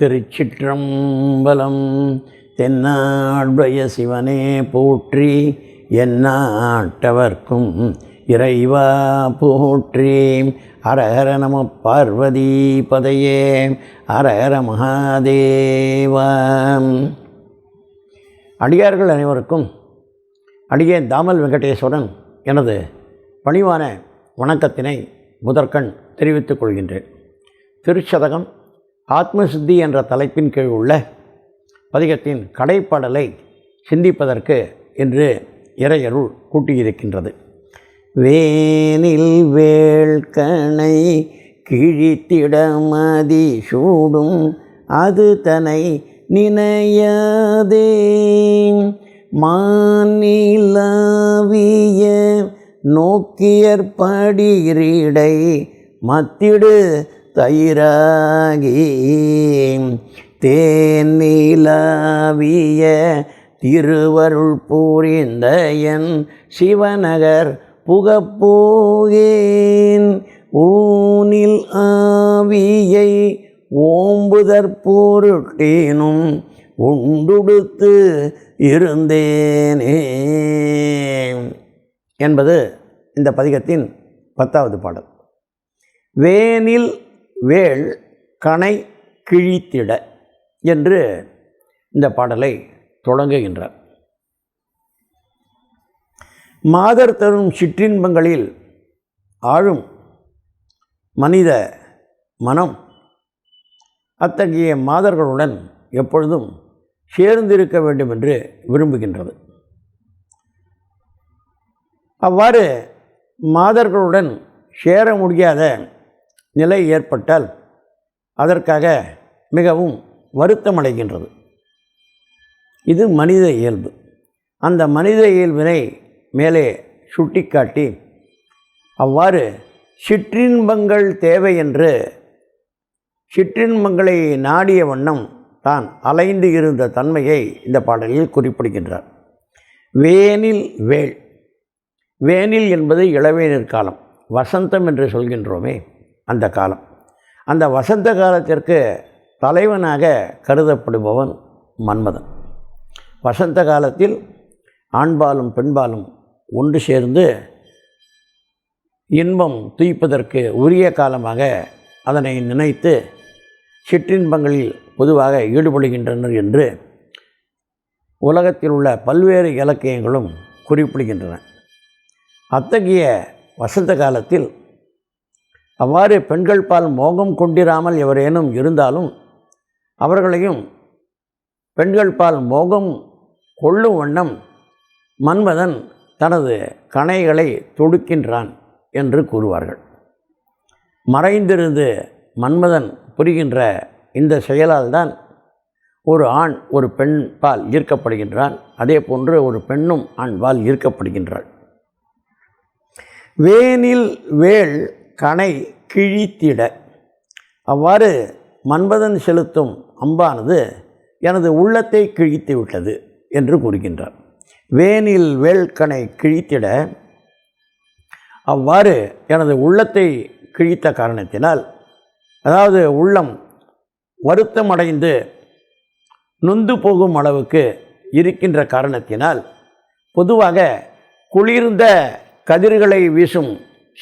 திருச்சிற்றம்பலம் தென்னாடுடைய சிவனே போற்றி என்னாட்டவர்க்கும் இறைவா போற்றி. அரஹர நம பார்வதி பதையே அரஹர மகாதேவா. அடியார்கள் அனைவருக்கும் அடியே தாமல் வெங்கடேஸ்வரன் எனது பணிவான வணக்கத்தினை முதற்கண் தெரிவித்துக் கொள்கின்றேன். திருச்சதகம் ஆத்மசித்தி என்ற தலைப்பின் கீழ் உள்ள பதிகத்தின் கடைப்பாடலை சிந்திப்பதற்கு இன்று இறையருள் கூட்டியிருக்கின்றது. வேனில் வேள்கணை கிழித்திடமதி சூடும் அது தனை நினையாதே. மாநிலவிய நோக்கியற்படிரீடை மத்திடு தயிராகி தேனிலவிய திருவருள் பூரிந்த என் சிவநகர் புகப்போகேன். ஊனில் ஆவியை ஓம்புதற் பொருட்டேனும் உண்டுடுத்து இருந்தேனே. என்பது இந்த பதிகத்தின் பத்தாவது பாடல். வேனில் வேள் கனை கிழித்திட என்று இந்த பாடலை தொடங்குகின்றார். மாதர் தரும் சிற்றின்பங்களில் ஆழும் மனித மனம் அத்தகைய மாதர்களுடன் எப்பொழுதும் சேர்ந்திருக்க வேண்டும் என்று விரும்புகின்றது. அவ்வாறு மாதர்களுடன் சேர முடியாத நிலை ஏற்பட்டால் அதற்காக மிகவும் வருத்தமடைகின்றது. இது மனித இயல்பு. அந்த மனித இயல்பினை மேலே சுட்டிக்காட்டி அவ்வாறு சிற்றின்பங்கள் தேவை என்று சிற்றின்பங்களை நாடிய வண்ணம் தான் அலைந்து இருந்த தன்மையை இந்த பாடலில் குறிப்பிடுகின்றார். வேனில் வேள். வேனில் என்பது இளவேனிற் காலம். வசந்தம் என்று சொல்கின்றோமே. அந்த காலம். அந்த வசந்த காலத்திற்கு தலைவனாக கருதப்படுபவன் மன்மதன். வசந்த காலத்தில் ஆண்பாலும் பெண்பாலும் ஒன்று சேர்ந்து இன்பம் துய்ப்பதற்கு உரிய காலமாக அதனை நினைத்து சிற்றின்பங்களில் பொதுவாக ஈடுபடுகின்றனர் என்று உலகத்தில் உள்ள பல்வேறு இலக்கியங்களும் குறிப்பிடுகின்றன. அத்தகைய வசந்த காலத்தில் அவ்வாறு பெண்கள் பால் மோகம் கொண்டிராமல் எவரேனும் இருந்தாலும் அவர்களையும் பெண்கள் பால் மோகம் கொள்ளும் வண்ணம் மன்மதன் தனது கணைகளை தொடுக்கின்றான் என்று கூறுவார்கள். மறைந்திருந்து மன்மதன் புரிகின்ற இந்த செயலால் தான் ஒரு ஆண் ஒரு பெண் பால் ஈர்க்கப்படுகின்றான். அதே போன்று ஒரு பெண்ணும் ஆண் பால் ஈர்க்கப்படுகின்றாள். வேனில் வேள் கணை கிழித்திட. அவ்வாறு மன்மதன் செலுத்தும் அம்பானது எனது உள்ளத்தை கிழித்து விட்டது என்று கூறுகின்றார். வேனில் வேள்கனை கிழித்திட அவ்வாறு எனது உள்ளத்தை கிழித்த காரணத்தினால் அதாவது உள்ளம் வருத்தமடைந்து நொந்து போகும் அளவுக்கு இருக்கின்ற காரணத்தினால் பொதுவாக குளிர்ந்த கதிர்களை வீசும்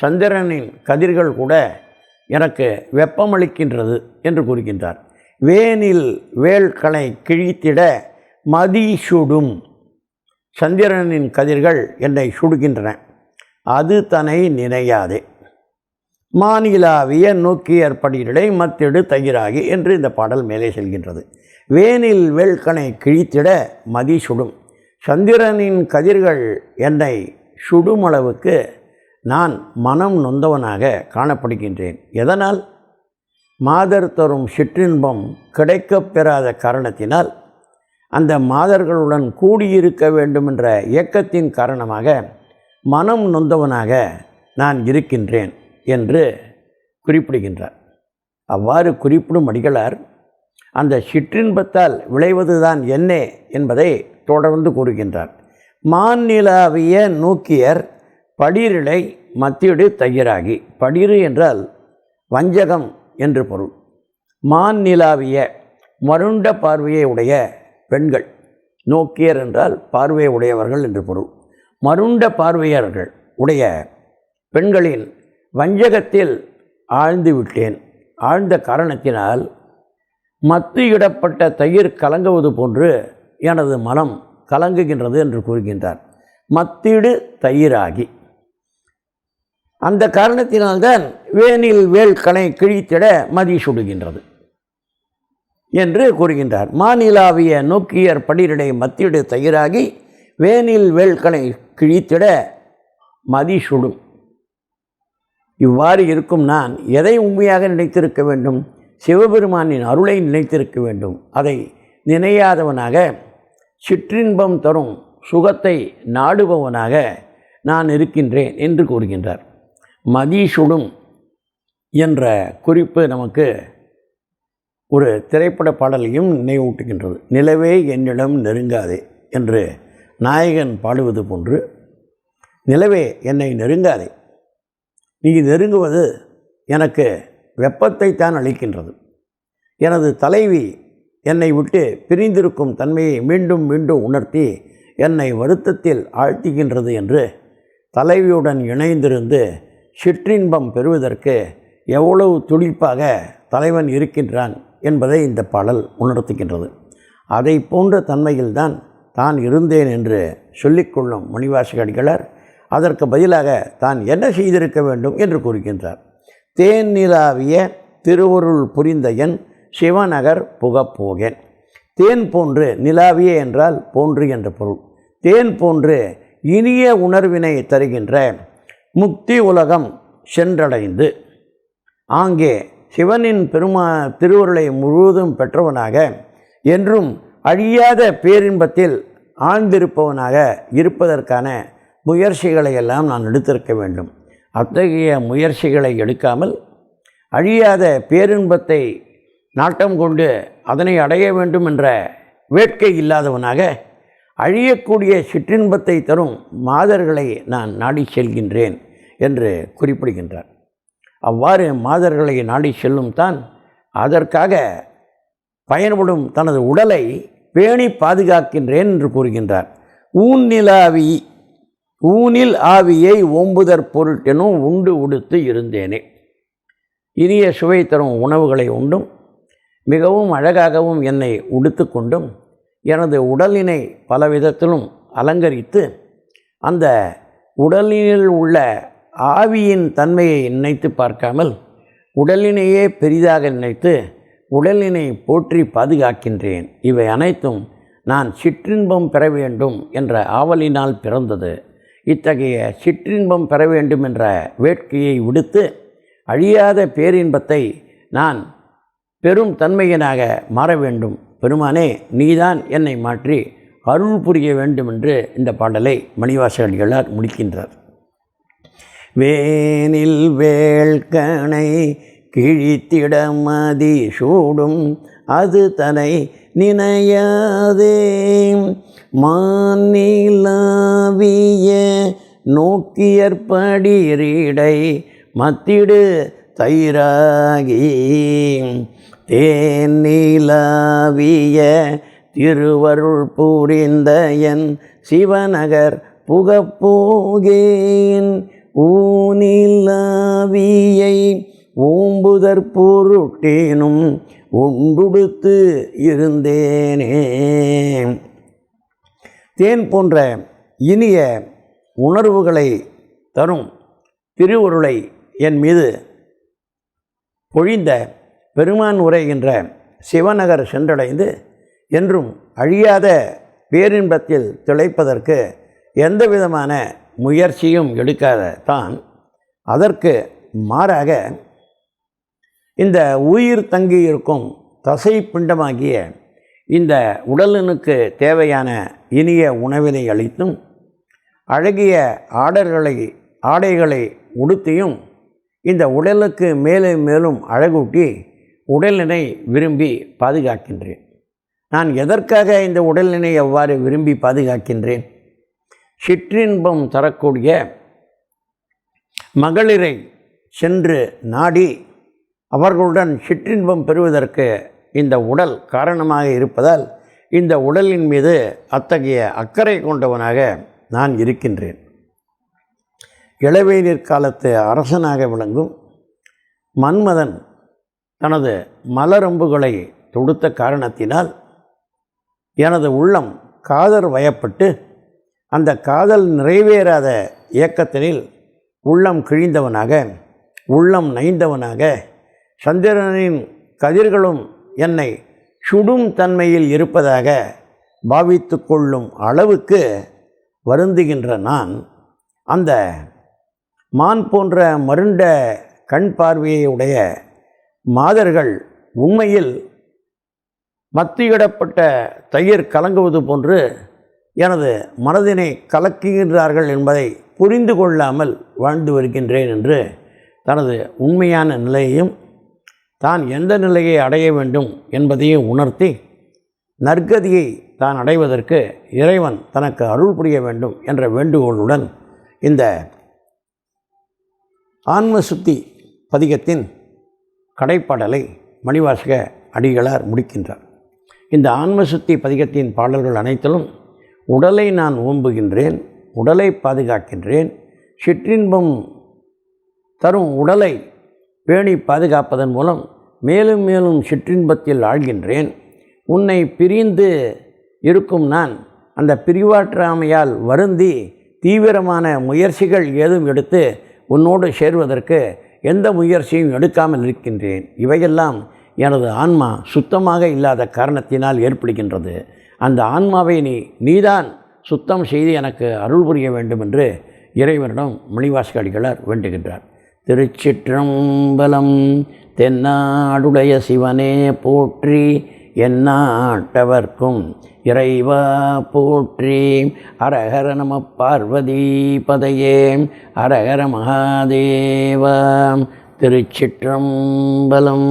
சந்திரனின் கதிர்கள் கூட எனக்கு வெப்பமளிக்கின்றது என்று கூறுகின்றார். வேனில் வேல்களை கிழித்திட மதி சுடும். சந்திரனின் கதிர்கள் என்னை சுடுகின்றன. அது தன்னை நினையாதே. மாநிலாவிய நோக்கியற்படியிடை மத்திடு தயிராகி என்று இந்த பாடல் மேலே செல்கின்றது. வேனில் வேல்கனை கிழித்திட மதி சுடும். சந்திரனின் கதிர்கள் என்னை சுடும் அளவுக்கு நான் மனம் நொந்தவனாக காணப்படுகின்றேன். எதனால்? மாதர் தரும் சிற்றின்பம் கிடைக்கப் பெறாத காரணத்தினால் அந்த மாதர்களுடன் கூடியிருக்க வேண்டும் என்ற இயக்கத்தின் காரணமாக மனம் நொந்தவனாக நான் இருக்கின்றேன் என்று குறிப்பிடுகின்றார். அவ்வாறு குறிப்பிடும் அடிகளார் அந்த சிற்றின்பத்தால் விளைவதுதான் என்ன என்பதை தொடர்ந்து கூறுகின்றார். மாநிலாவிய நோக்கியர் படிரிலை மத்தியடு தயிராகி. படிறு என்றால் வஞ்சகம் என்று பொருள். மான் நிலாவிய மருண்ட பார்வையை உடைய பெண்கள். நோக்கியர் என்றால் பார்வையை உடையவர்கள் என்று பொருள். மருண்ட பார்வையர்கள் உடைய பெண்களின் வஞ்சகத்தில் ஆழ்ந்து விட்டேன். ஆழ்ந்த காரணத்தினால் மத்து இடப்பட்ட தயிர் கலங்குவது போன்று எனது மனம் கலங்குகின்றது என்று கூறுகின்றார். மத்திடு தயிராகி. அந்த காரணத்தினால்தான் வேனில் வேல் கணை கிழித்திட மதி சுடுகின்றது என்று கூறுகின்றார். மாநிலாவிய நோக்கியர் படிரிடை மத்திடு தயிராகி வேனில் வேல்கணை கிழித்திட மதி சுடும். இவ்வாறு இருக்கும் நான் எதை உண்மையாக நினைத்திருக்க வேண்டும்? சிவபெருமானின் அருளை நினைத்திருக்க வேண்டும். அதை நினையாதவனாக சிற்றின்பம் தரும் சுகத்தை நாடுபவனாக நான் இருக்கின்றேன் என்று கூறுகின்றார். மதீஷுடும் என்ற குறிப்பு நமக்கு ஒரு திரைப்பட பாடலையும் நினைவூட்டுகின்றது. நிலவே என்னிடம் நெருங்காதே என்று நாயகன் பாடுவது போன்று நிலவே என்னை நெருங்காதே. நீ நெருங்குவது எனக்கு வெப்பத்தை தான் அளிக்கின்றது. எனது தலைவி என்னை விட்டு பிரிந்திருக்கும் தன்மையை மீண்டும் மீண்டும் உணர்த்தி என்னை வருத்தத்தில் ஆழ்த்துகின்றது என்று தலைவியுடன் இணைந்திருந்து சிற்றின்பம் பெறுவதற்கு எவ்வளவு துடிப்பாக தலைவன் இருக்கின்றான் என்பதை இந்த பாடல் உணர்த்துகின்றது. அதை போன்ற தன்மையில்தான் தான் இருந்தேன் என்று சொல்லிக்கொள்ளும் மணிவாசகடிகளார் அதற்கு பதிலாக தான் என்ன செய்திருக்க வேண்டும் என்று கூறுகின்றார். தேன் நிலாவிய திருவருள் புரிந்த என் சிவநகர் புகப்போகேன். தேன் போன்று நிலாவிய என்றால் போன்று என்ற பொருள். தேன் போன்று இனிய உணர்வினை தருகின்ற முக்தி உலகம் சென்றடைந்து ஆங்கே சிவனின் பெருமா திருவருளை முழுவதும் பெற்றவனாக என்றும் அழியாத பேரின்பத்தில் ஆழ்ந்திருப்பவனாக இருப்பதற்கான முயற்சிகளை எல்லாம் நான் எடுத்திருக்க வேண்டும். அத்தகைய முயற்சிகளை எடுக்காமல் அழியாத பேரின்பத்தை நாட்டம் கொண்டு அதனை அடைய வேண்டும் என்ற வேட்கை இல்லாதவனாக அழியக்கூடிய சிற்றின்பத்தை தரும் மாதர்களை நான் நாடி செல்கின்றேன். என்று குறிப்பிடுகின்றார். அவ்வாறு மாதர்களை நாடி செல்லும் தான் அதற்காக பயன்படும் தனது உடலை பேணி பாதுகாக்கின்றேன் என்று கூறுகின்றார். ஊன்னிலாவி ஊனில் ஆவியை ஓம்புதற் பொருட்டெனும் உண்டு உடுத்து இருந்தேனே. இனிய சுவை தரும் உணவுகளை உண்டும் மிகவும் அழகாகவும் என்னை உடுத்து கொண்டும் எனது உடலினை பலவிதத்திலும் அலங்கரித்து அந்த உடலினில் உள்ள ஆவியின் தன்மையை நினைத்து பார்க்காமல் உடலினையே பெரிதாக நினைத்து உடலினை போற்றி பாதுகாக்கின்றேன். இவை அனைத்தும் நான் சிற்றின்பம் பெற வேண்டும் என்ற ஆவலினால் பிறந்தது. இத்தகைய சிற்றின்பம் பெற வேண்டும் என்ற வேட்கையை விடுத்து அழியாத பேரின்பத்தை நான் பெரும் தன்மையனாக மாற வேண்டும். பெருமானே நீதான் என்னை மாற்றி அருள் புரிய வேண்டும் என்று இந்த பாடலை மணிவாசகடிகளார் முடிக்கின்றார். வேனில் வேள்கனை கிழித்திடமதி சூடும் அது தலை நினையாதே. மாநிலாவிய நோக்கியற்படிரீடை மத்திடு தயிராகி. தேனிலாவிய திருவருள் புரிந்த என் சிவநகர் புகப்போகேன். ஊனிலாவியை ஓம்புதற் பொருட்டேனும் உண்டுடுத்து இருந்தேனே. தேன் போன்ற இனிய உணர்வுகளை தரும் திருவுருளை என் மீது பொழிந்த பெருமான் உரைகின்ற சிவநகர் சென்றடைந்து என்றும் அழியாத பேரின்பத்தில் திளைப்பதற்கு எந்த விதமான முயற்சியும் எடுக்காத தான் அதற்கு மாறாக இந்த உயிர் தங்கி இருக்கும் தசை பிண்டமாகிய இந்த உடலினுக்கு தேவையான இனிய உணவினை அளித்தும் அழகிய ஆடர்களை ஆடைகளை உடுத்தியும் இந்த உடலுக்கு மேலும் மேலும் அழகூட்டி உடலினை விரும்பி பாதுகாக்கின்றேன். நான் எதற்காக இந்த உடலினை எவ்வாறு விரும்பி பாதுகாக்கின்றேன்? சிற்றின்பம் தரக்கூடிய மகளிரை சென்று நாடி அவர்களுடன் சிற்றின்பம் பெறுவதற்கு இந்த உடல் காரணமாக இருப்பதால் இந்த உடலின் மீது அத்தகைய அக்கறை கொண்டவனாக நான் இருக்கின்றேன். இளவேநீர் காலத்து அரசனாக விளங்கும் மன்மதன் தனது மலரம்புகளை தொடுத்த காரணத்தினால் எனது உள்ளம் காதல் வயப்பட்டு அந்த காதல் நிறைவேறாத இயக்கத்தினில் உள்ளம் கிழிந்தவனாக உள்ளம் நைந்தவனாக சந்திரனின் கதிர்களும் என்னை சுடும் தன்மையில் இருப்பதாக பாவித்து கொள்ளும் அளவுக்கு வருந்துகின்ற நான் அந்த மான் போன்ற மருண்ட கண் பார்வையை உடைய மாதர்கள் உண்மையில் மத்தியிடப்பட்ட தயிர் கலங்குவது போன்று எனது மனதினை கலக்குகின்றார்கள் என்பதை புரிந்து கொள்ளாமல் வாழ்ந்து வருகின்றேன் என்று தனது உண்மையான நிலையையும் தான் எந்த நிலையை அடைய வேண்டும் என்பதையும் உணர்த்தி நற்கதியை தான் அடைவதற்கு இறைவன் தனக்கு அருள் புரிய வேண்டும் என்ற வேண்டுகோளுடன் இந்த ஆன்ம சுத்தி பதிகத்தின் கடைப்பாடலை மணிவாசக அடிகளார் முடிக்கின்றார். இந்த ஆன்ம சுத்தி பதிகத்தின் பாடல்கள் அனைத்திலும் உடலை நான் ஓம்புகின்றேன் உடலை பாதுகாக்கின்றேன். சிற்றின்பம் தரும் உடலை பேணி பாதுகாப்பதன் மூலம் மேலும் மேலும் சிற்றின்பத்தில் ஆழ்கின்றேன். உன்னை பிரிந்து இருக்கும் நான் அந்த பிரிவாற்றாமையால் வருந்தி தீவிரமான முயற்சிகள் ஏதும் எடுத்து உன்னோடு சேர்வதற்கு எந்த முயற்சியும் எடுக்காமல் இருக்கின்றேன். இவையெல்லாம் எனது ஆன்மா சுத்தமாக இல்லாத காரணத்தினால் ஏற்படுகின்றது. அந்த ஆன்மாவை நீ நீதான் சுத்தம் செய்து எனக்கு அருள் புரிய வேண்டும் என்று இறைவனிடம் மணிவாசகடிகளார் வேண்டுகின்றார். திருச்சிற்றம்பலம் தென்னாடுடைய சிவனே போற்றி என்னாட்டவர்க்கும் இறைவா போற்றி. அரஹர நம பார்வதி பதையே அரஹர மகாதேவா. திருச்சிற்றம்பலம்